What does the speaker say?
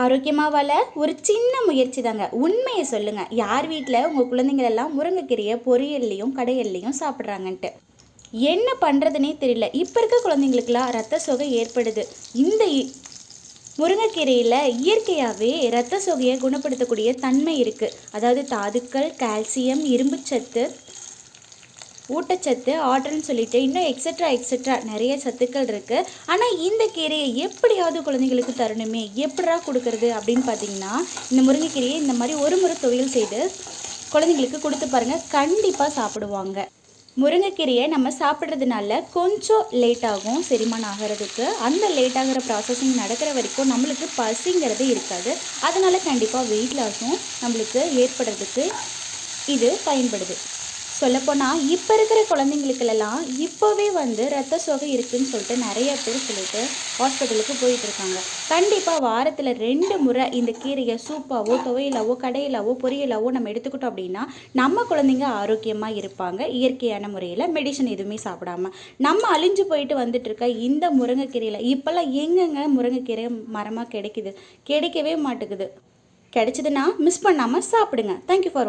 ஆரோக்கியமாக வள ஒரு சின்ன முயற்சி தாங்க. உண்மையை சொல்லுங்கள் யார் வீட்டில் உங்கள் குழந்தைங்களெல்லாம் முருங்கைக்கீரையை பொரியல்லையும் கடையல்லையும் சாப்பிட்றாங்கன்ட்டு? என்ன பண்ணுறதுனே தெரியல. இப்போ இருக்க குழந்தைங்களுக்குலாம் ரத்த சோகை ஏற்படுது. இந்த இ- முருங்கைக்கீரையில் இயற்கையாகவே இரத்த சோகையை குணப்படுத்தக்கூடிய தன்மை இருக்குது அதாவது தாதுக்கள் கால்சியம் இரும்புச்சத்து ஊட்டச்சத்து ஆற்றல்னு சொல்லிட்டு இன்னும் எக்ஸட்ரா எக்ஸட்ரா நிறைய சத்துக்கள் இருக்குது ஆனால் இந்த கீரையை எப்படியாவது குழந்தைங்களுக்கு தரணுமே? எப்படா கொடுக்கறது அப்படின்னு பார்த்தீங்கன்னா இந்த முருங்கைக்கீரையை இந்த மாதிரி ஒரு முறை தொழில் செய்து குழந்தைங்களுக்கு கொடுத்து பாருங்கள் கண்டிப்பாக சாப்பிடுவாங்க. முருங்கைக்கீரையை நம்ம சாப்பிட்றதுனால கொஞ்சம் லேட் ஆகும் செரிமானம் ஆகிறதுக்கு. அந்த லேட் ஆகிற ப்ராசஸிங் நடக்கிற வரைக்கும் நம்மளுக்கு பசிங்கிறது இருக்காது. அதனால் கண்டிப்பாக வெயிட் லாஸும் நம்மளுக்கு ஏற்படுறதுக்கு இது பயன்படுது. சொல்லப்போனால் இப்போ இருக்கிற குழந்தைங்களுக்கெல்லாம் இப்போவே வந்து ரத்த சோகை இருக்குதுன்னு சொல்லிட்டு நிறைய பேர் சொல்லிட்டு ஹாஸ்பிட்டலுக்கு போயிட்டுருக்காங்க கண்டிப்பாக வாரத்தில் ரெண்டு முறை இந்த கீரையை சூப்பாவோ துவையிலாவோ கடையிலாவோ பொரியலாவோ நம்ம எடுத்துக்கிட்டோம் அப்படின்னா நம்ம குழந்தைங்க ஆரோக்கியமாக இருப்பாங்க. இயற்கையான முறையில் மெடிசன் எதுவுமே சாப்பிடாம. நம்ம அழிஞ்சு போயிட்டு வந்துட்டு இருக்க இந்த முருங்கைக்கீரையில் இப்போல்லாம் எங்கெங்க முருங்கைக்கீரை மரமாக கிடைக்குது? கிடைக்கவே மாட்டேங்குது. கிடைச்சதுன்னா மிஸ் பண்ணாமல் சாப்பிடுங்க. Thank you for